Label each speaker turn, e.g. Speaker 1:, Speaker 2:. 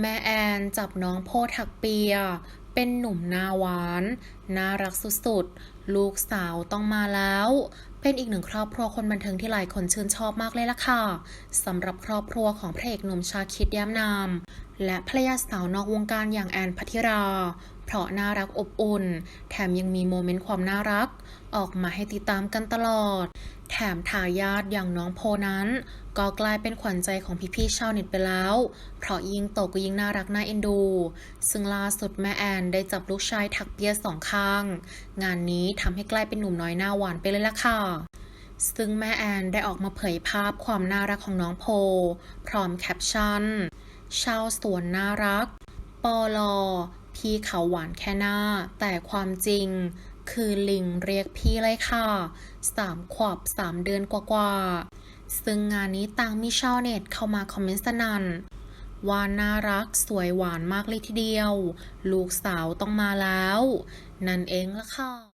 Speaker 1: แม่แอนจับน้องโพถักเปีย เป็นหนุ่มหน้าหวาน น่ารักสุดๆ ลูกสาวต้องมาแล้ว เป็นอีกหนึ่งครอบครัวคนบันเทิงที่หลายคนชื่นชอบมากเลยล่ะค่ะสำหรับครอบครัวของพระเอกหนุ่มชาคิดย้มนาม และภรรยาสาวนอกวงการอย่างแอนพัทธิราเพราะน่ารักอบอุ่น แถมยังมีโมเมนต์ความน่ารัก ออกมาให้ติดตามกันตลอด แถมทายาทอย่างน้องโพนั้น ก็กลายเป็นขวัญใจของพี่ๆชาวเน็ตไปแล้ว เพราะยิ่งโตก็ยิ่งน่ารักน่าเอ็นดู ซึ่งล่าสุดแม่แอนได้จับลูกชายถักเปียสองข้าง งานนี้ทำให้กลายเป็นหนุ่มน้อยหน้าหวานไปเลยล่ะค่ะซึ่งแม่แอนได้ออกมาเผยภาพความน่ารักของน้องโพ พร้อมแคปชั่น ชาวสวนน่ารัก ปอลอ พี่เขาหวานแค่หน้า แต่ความจริง คือลิงเรียกพี่เลยค่ะสามขวบสามเดือนกว่าๆ ซึ่งงานนี้ต่างมีชาวเน็ตเข้ามาคอมเมนต์สนั่นว่าน่ารักสวยหวานมากเลยทีเดียว ลูกสาวต้องมาแล้ว นั่นเองละค่ะ